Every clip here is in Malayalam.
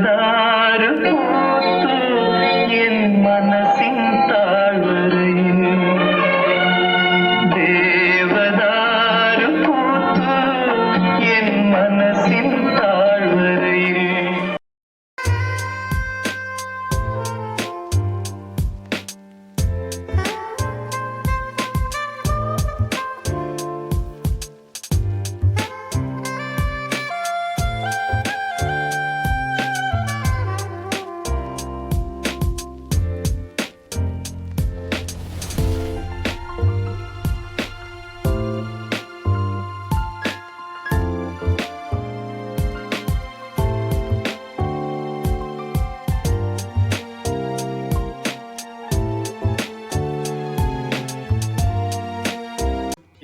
Canada.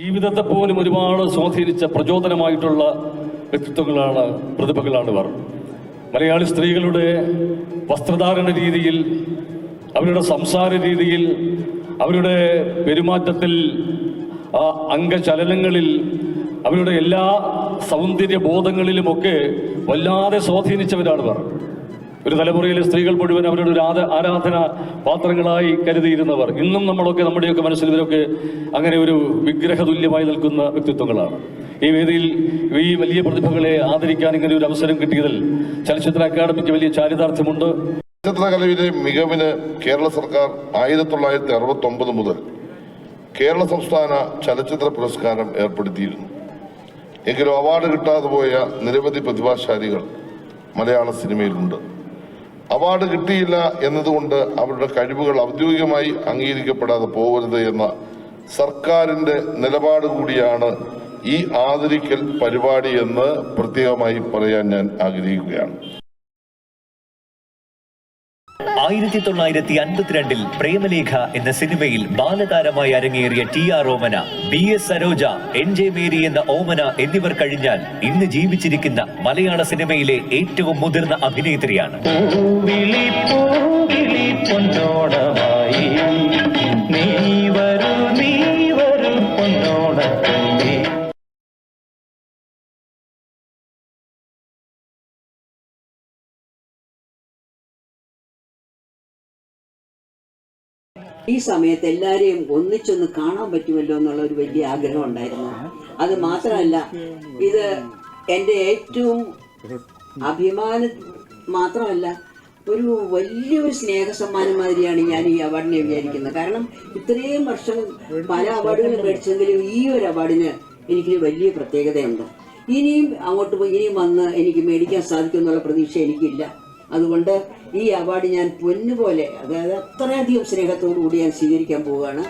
ജീവിതത്തെ പോലും ഒരുപാട് സ്വാധീനിച്ച പ്രചോദനമായിട്ടുള്ള വ്യക്തിത്വങ്ങളാണ് പ്രതിഭകളാണ് ഇവർ. മലയാളി സ്ത്രീകളുടെ വസ്ത്രധാരണ രീതിയിൽ അവരുടെ സംസാര രീതിയിൽ അവരുടെ പെരുമാറ്റത്തിൽ ആ അംഗചലനങ്ങളിൽ അവരുടെ എല്ലാ സൗന്ദര്യ ബോധങ്ങളിലുമൊക്കെ വല്ലാതെ സ്വാധീനിച്ചവരാണ് ഇവർ. ഒരു തലമുറയിലെ സ്ത്രീകൾ മുഴുവൻ അവരുടെ ഒരു ആരാധന പാത്രങ്ങളായി കരുതിയിരുന്നവർ. ഇന്നും നമ്മളൊക്കെ നമ്മുടെയൊക്കെ മനസ്സിൽ ഇവരൊക്കെ അങ്ങനെ ഒരു വിഗ്രഹതുല്യമായി നിൽക്കുന്ന വ്യക്തിത്വങ്ങളാണ്. ഈ വേദിയിൽ ഈ വലിയ പ്രതിഭകളെ ആദരിക്കാൻ ഇങ്ങനെ ഒരു അവസരം കിട്ടിയതിൽ ചലച്ചിത്ര അക്കാദമിക്ക് വലിയ ചാരിതാർത്ഥ്യമുണ്ട്. ചലച്ചിത്രകലയുടെ മികവിന് കേരള സർക്കാർ ആയിരത്തി തൊള്ളായിരത്തി അറുപത്തി ഒമ്പത് മുതൽ കേരള സംസ്ഥാന ചലച്ചിത്ര പുരസ്കാരം ഏർപ്പെടുത്തിയിരുന്നു. എങ്കിലും അവാർഡ് കിട്ടാതെ പോയ നിരവധി പ്രതിഭാശാലികൾ മലയാള സിനിമയിലുണ്ട്. അവാർഡ് കിട്ടിയില്ല എന്നതുകൊണ്ട് അവരുടെ കഴിവുകൾ ഔദ്യോഗികമായി അംഗീകരിക്കപ്പെടാതെ പോകരുത് എന്ന സർക്കാരിന്റെ നിലപാട് കൂടിയാണ് ഈ ആദരിക്കൽ പരിപാടി എന്ന് പ്രത്യേകമായി പറയാൻ ഞാൻ ആഗ്രഹിക്കുകയാണ്. ആയിരത്തി തൊള്ളായിരത്തി അൻപത്തിരണ്ടിൽ പ്രേമലേഖ എന്ന സിനിമയിൽ ബാലതാരമായി അരങ്ങേറിയ T R Omana B S Saroja N J Mary എന്ന ഓമന എന്നിവർ കഴിഞ്ഞാൽ ഇന്ന് ജീവിച്ചിരിക്കുന്ന മലയാള സിനിമയിലെ ഏറ്റവും മുതിർന്ന അഭിനേത്രിയാണ്. നീ ഈ സമയത്ത് എല്ലാരെയും ഒന്നിച്ചൊന്ന് കാണാൻ പറ്റുമല്ലോ എന്നുള്ള ഒരു വലിയ ആഗ്രഹം ഉണ്ടായിരുന്നു. അത് മാത്രമല്ല ഇത് എന്റെ ഏറ്റവും അഭിമാനം മാത്രമല്ല ഒരു വലിയൊരു സ്നേഹസമ്മാനം മാതിരിയാണ് ഞാൻ ഈ അവാർഡിനെ വിചാരിക്കുന്നത്. കാരണം ഇത്രയും വർഷം പല അവാർഡുകളും മേടിച്ചെങ്കിലും ഈ ഒരു അവാർഡിന് എനിക്ക് വലിയ പ്രത്യേകതയുണ്ട്. ഇനിയും അങ്ങോട്ട് പോയി ഇനിയും വന്ന് എനിക്ക് മേടിക്കാൻ സാധിക്കും എന്നുള്ള പ്രതീക്ഷ എനിക്കില്ല. അതുകൊണ്ട് ഈ അവാർഡ് ഞാൻ പൊന്നുപോലെ അതായത് അത്രയധികം സ്നേഹത്തോടു കൂടി ഞാൻ സ്വീകരിക്കാൻ പോവുകയാണ്.